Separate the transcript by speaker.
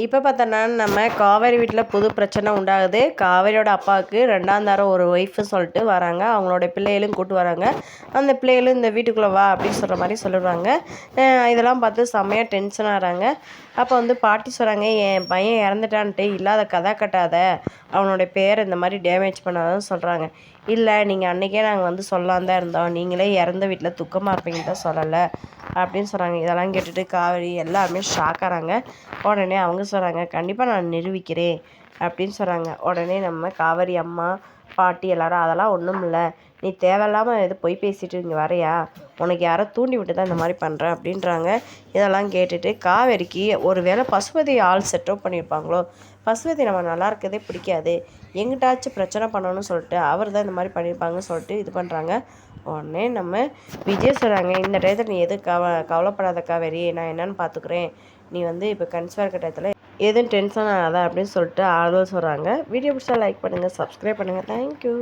Speaker 1: இப்போ பார்த்தோன்னா நம்ம காவேரி வீட்டில் புது பிரச்சனை உண்டாகுது. காவேரியோட அப்பாவுக்கு ரெண்டாம் தரம் ஒரு ஒய்ஃபுன்னு சொல்லிட்டு வராங்க. அவங்களோட பிள்ளைகளும் கூட்டு வராங்க. அந்த பிள்ளைகளும் இந்த வீட்டுக்குள்ளே வா அப்படின்னு சொல்கிற மாதிரி சொல்லிடுவாங்க இதெல்லாம் பார்த்து செம்மையாக டென்ஷன் ஆகிறாங்க. அப்போ வந்து பாட்டி சொல்கிறாங்க என் பையன் இறந்துட்டான்ட்டு இல்லாத கதை கட்டாத. அவனோட பேர் இந்த மாதிரி டேமேஜ் பண்ணாதான் சொல்கிறாங்க இல்லை நீங்கள் அன்றைக்கே நாங்கள் வந்து சொல்லாம தான் இருந்தோம். நீங்களே இறந்த வீட்டில் துக்கமாக இருப்பீங்கன்னு தான் சொல்லலை. அப்படின்னு சொல்கிறாங்க இதெல்லாம் கேட்டுட்டு காவேரி எல்லாருமே ஷாக் ஆகிறாங்க உடனே அவங்க சொல்கிறாங்க கண்டிப்பாக நான் நிரூபிக்கிறேன் அப்படின்னு சொல்கிறாங்க உடனே நம்ம காவேரி அம்மா பாட்டி எல்லாரும் அதெல்லாம் ஒன்றும் இல்லை நீ தேவையில்லாமல் எது பொய் பேசிட்டு இங்கே வரையா உனக்கு யாரோ தூண்டி விட்டு தான் இந்த மாதிரி பண்ணுறேன் அப்படின்றாங்க. இதெல்லாம் கேட்டுட்டு காவேரிக்கு ஒரு வேளை பசுபதி ஆள் செட்டப் பண்ணியிருப்பாங்களோ பசுபதி நம்ம நல்லா இருக்கதே பிடிக்காது. எங்கிட்டாச்சும் பிரச்சனை பண்ணணும்னு சொல்லிட்டு அவர் தான் இந்த மாதிரி பண்ணியிருப்பாங்கன்னு சொல்லிட்டு இது பண்ணுறாங்க உடனே நம்ம விஜய் சொல்கிறாங்க இந்த டயத்தில் நீ எதுவும் கவ கவலைப்படாத காவேரி நான் என்னன்னு பார்த்துக்குறேன் நீ வந்து இப்போ கன்சிவாக கட்டத்தில் எதுவும் டென்ஷன் ஆகாத அப்படின்னு சொல்லிட்டு ஆறுதல் சொல்கிறாங்க வீடியோ பிடிச்சா லைக் பண்ணுங்கள் சப்ஸ்கிரைப் பண்ணுங்கள் தேங்க்யூ